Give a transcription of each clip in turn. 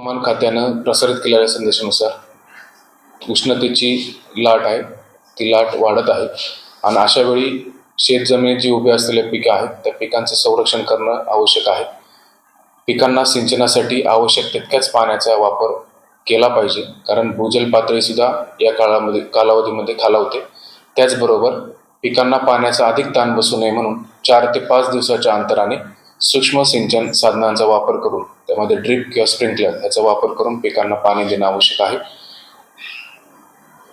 हवामान खात्यानं प्रसारित केलेल्या संदेशानुसार उष्णतेची लाट आहे. ती लाट वाढत आहे. आणि अशा वेळी शेतजमिनीत जी उभी असलेल्या पिकं आहेत त्या पिकांचं संरक्षण करणं आवश्यक आहे. पिकांना सिंचनासाठी आवश्यक तितक्याच पाण्याचा वापर केला पाहिजे. कारण भूजल पातळीसुद्धा या काळामध्ये कालावधीमध्ये खालावते. त्याचबरोबर पिकांना पाण्याचा अधिक ताण बसू नये म्हणून चार ते पाच दिवसाच्या अंतराने सूक्ष्म सिंचन साधनांचा वापर करून त्यामध्ये ड्रिप किंवा स्प्रिंकलर याचा वापर करून पिकांना पाणी देणं आवश्यक आहे.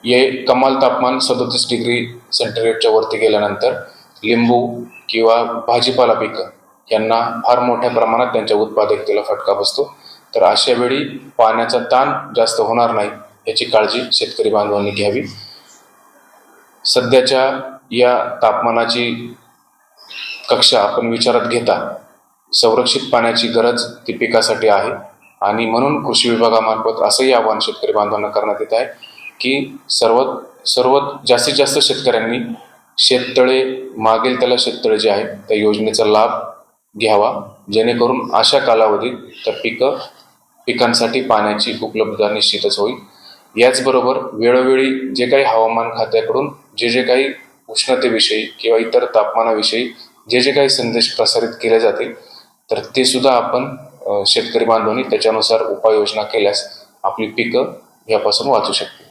हे कमाल तापमान सदोतीस डिग्री सेंटीग्रेडच्या वरती गेल्यानंतर लिंबू किंवा भाजीपाला पिकं यांना फार मोठ्या प्रमाणात त्यांच्या उत्पादकतेला फटका बसतो. तर अशा वेळी पाण्याचा ताण जास्त होणार नाही याची काळजी शेतकरी बांधवांनी घ्यावी. सध्याच्या या तापमानाची कक्षा आपण विचारात घेता संरक्षित पाण्याची गरज ती पिकासाठी आहे. आणि म्हणून कृषी विभागामार्फत असंही आवाहन शेतकरी बांधवांना करण्यात येत आहे की सर्वात सर्वात जास्तीत जास्त शेतकऱ्यांनी शेततळे मागेल त्याला शेततळे जे आहे त्या योजनेचा लाभ घ्यावा. जेणेकरून अशा कालावधीत त्या पिकं पिकांसाठी पाण्याची उपलब्धता निश्चितच होईल. याचबरोबर वेळोवेळी जे काही हवामान खात्याकडून जे जे काही उष्णतेविषयी किंवा इतर तापमानाविषयी जे जे काही संदेश प्रसारित केले जातील तर ते सुद्धा आपण शेतकरी बांधवांनी त्याच्यानुसार उपाययोजना केल्यास आपली पिकं यापासून वाचू शकते